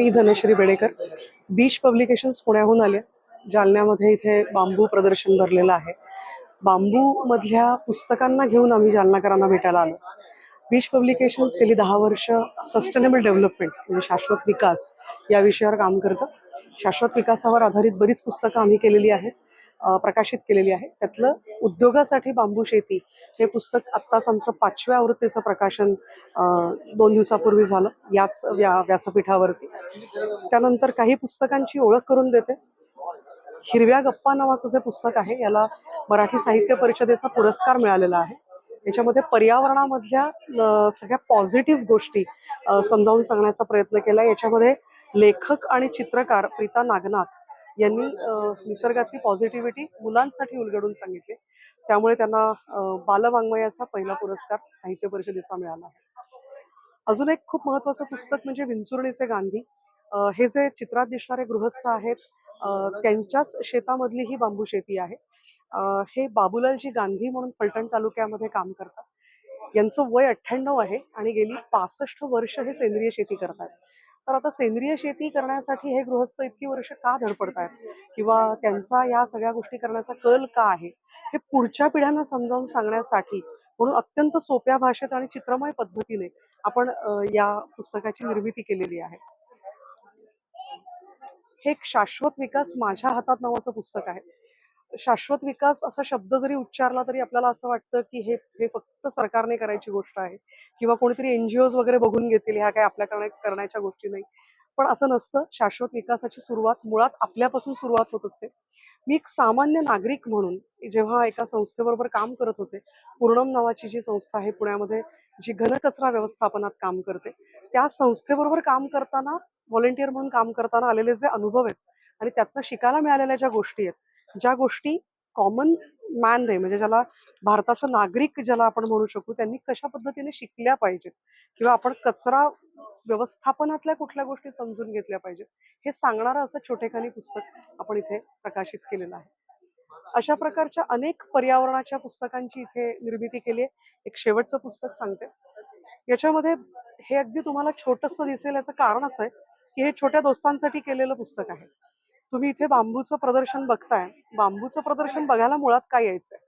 मी Dhanashree Bedekar. Beach publications पुण्याहून आले. जालन्यामध्ये इथे बांबू प्रदर्शन भरलेलं आहे. बांबूमधल्या पुस्तकांना घेऊन आम्ही जालनाकरांना भेटायला आलो. बीच पब्लिकेशन्स गेली दहा वर्ष सस्टेनेबल डेव्हलपमेंट म्हणजे शाश्वत विकास या विषयावर काम करतं. शाश्वत विकासावर आधारित बरीच पुस्तकं आम्ही केलेली आहेत. प्रकाशित केलेली आहे. त्यातलं उद्योगासाठी बांबू शेती हे पुस्तक आत्ताच आमचं पाचव्या आवृत्तीचं प्रकाशन दोन दिवसापूर्वी झालं याच व्या व्यासपीठावरती. त्यानंतर काही पुस्तकांची ओळख करून देते. हिरव्या गप्पा नावाचं जे पुस्तक आहे याला मराठी साहित्य परिषदेचा पुरस्कार मिळालेला आहे. याच्यामध्ये पर्यावरणामधल्या सगळ्या पॉझिटिव्ह गोष्टी समजावून सांगण्याचा प्रयत्न केला. याच्यामध्ये लेखक आणि चित्रकार प्रीता नागनाथ यांनी निसर्गातली पॉझिटिव्हिटी मुलांसाठी उलगडून सांगितली. त्यामुळे त्यांना बालवाङ्मयाचा पहिला पुरस्कार साहित्य परिषदेचा मिळाला. अजून एक खूप महत्वाचं पुस्तक म्हणजे विंचुरणीचे गांधी. हे जे चित्रात दिसणारे गृहस्थ आहेत त्यांच्याच शेतामधली ही बांबू शेती आहे. हे बाबूलालजी गांधी म्हणून फलटण तालुक्यामध्ये काम करतात. यांचं वय अठ्ठ्याण्णव आहे आणि गेली पासष्ट वर्ष हे सेंद्रिय शेती करतात तर आता सेंद्रिय शेती करण्यासाठी हे गृहस्थ इतकी वर्ष का धडपडतायत? किंवा त्यांचा या सगळ्या गोष्टी करण्याचा कल का आहे? हे पुढच्या पिढ्यांना समजावून सांगण्यासाठी म्हणून अत्यंत सोप्या भाषेत आणि चित्रमय पद्धतीने आपण या पुस्तकाची निर्मिती केलेली आहे. हे एक शाश्वत विकास माझ्या हातात नावाचं पुस्तक आहे. शाश्वत विकास असा शब्द जरी उच्चारला तरी आपल्याला असं वाटतं की हे हे फक्त सरकारने करायची गोष्ट आहे. किंवा कोणीतरी एनजीओज वगैरे बघून घेतील ह्या काय आपल्या करण्याच्या गोष्टी नाही. पण असं नसतं. शाश्वत विकासाची सुरुवात मुळात आपल्यापासून सुरुवात होत असते. मी एक सामान्य नागरिक म्हणून जेव्हा एका संस्थेबरोबर काम करत होते पूर्णम नावाची जी संस्था आहे पुण्यामध्ये जी घनकचरा व्यवस्थापनात काम करते त्या संस्थेबरोबर काम करताना व्हॉलेंटिअर म्हणून काम करताना आलेले जे अनुभव आहेत आणि त्यातनं शिकायला मिळालेल्या ज्या गोष्टी आहेत ज्या गोष्टी कॉमन मॅन रे म्हणजे ज्याला भारताचा नागरिक ज्याला आपण म्हणू शकू त्यांनी कशा पद्धतीने शिकल्या पाहिजेत? किंवा आपण कचरा व्यवस्थापनातल्या कुठल्या गोष्टी समजून घेतल्या पाहिजेत? हे सांगणारं असं छोटेखानी पुस्तक आपण इथे प्रकाशित केलेलं आहे. अशा प्रकारच्या अनेक पर्यावरणाच्या पुस्तकांची इथे निर्मिती केली आहे. एक शेवटचं पुस्तक सांगते. याच्यामध्ये हे अगदी तुम्हाला छोटस दिसेल याचं कारण असं आहे की हे छोट्या दोस्तांसाठी केलेलं पुस्तक आहे. तुम्ही इथे बांबूचं प्रदर्शन बघताय. बांबूचं प्रदर्शन बघायला मुळात काय यायचंय?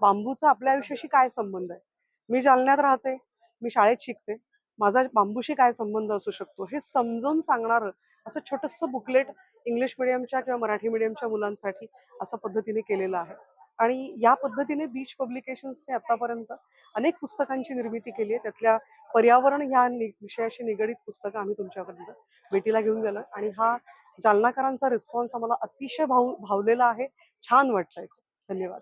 बांबूचा आपल्या आयुष्याशी काय संबंध आहे? मी जालन्यात राहते मी शाळेत शिकते. माझा बांबूशी काय संबंध असू शकतो? हे समजून सांगणारं असं छोटस बुकलेट इंग्लिश मिडियमच्या किंवा मराठी मिडियमच्या मुलांसाठी असं पद्धतीने केलेलं आहे. आणि या पद्धतीने बीच पब्लिकेशन्सने आतापर्यंत अनेक पुस्तकांची निर्मिती केली आहे. त्यातल्या पर्यावरण ह्या विषयाशी निगडीत पुस्तकं आम्ही तुमच्यापर्यंत भेटीला घेऊन गेलो आणि हा जालनाकरांचा रिस्पॉन्स आम्हाला अतिशय भाव भावलेला आहे. छान वाटतंय. धन्यवाद.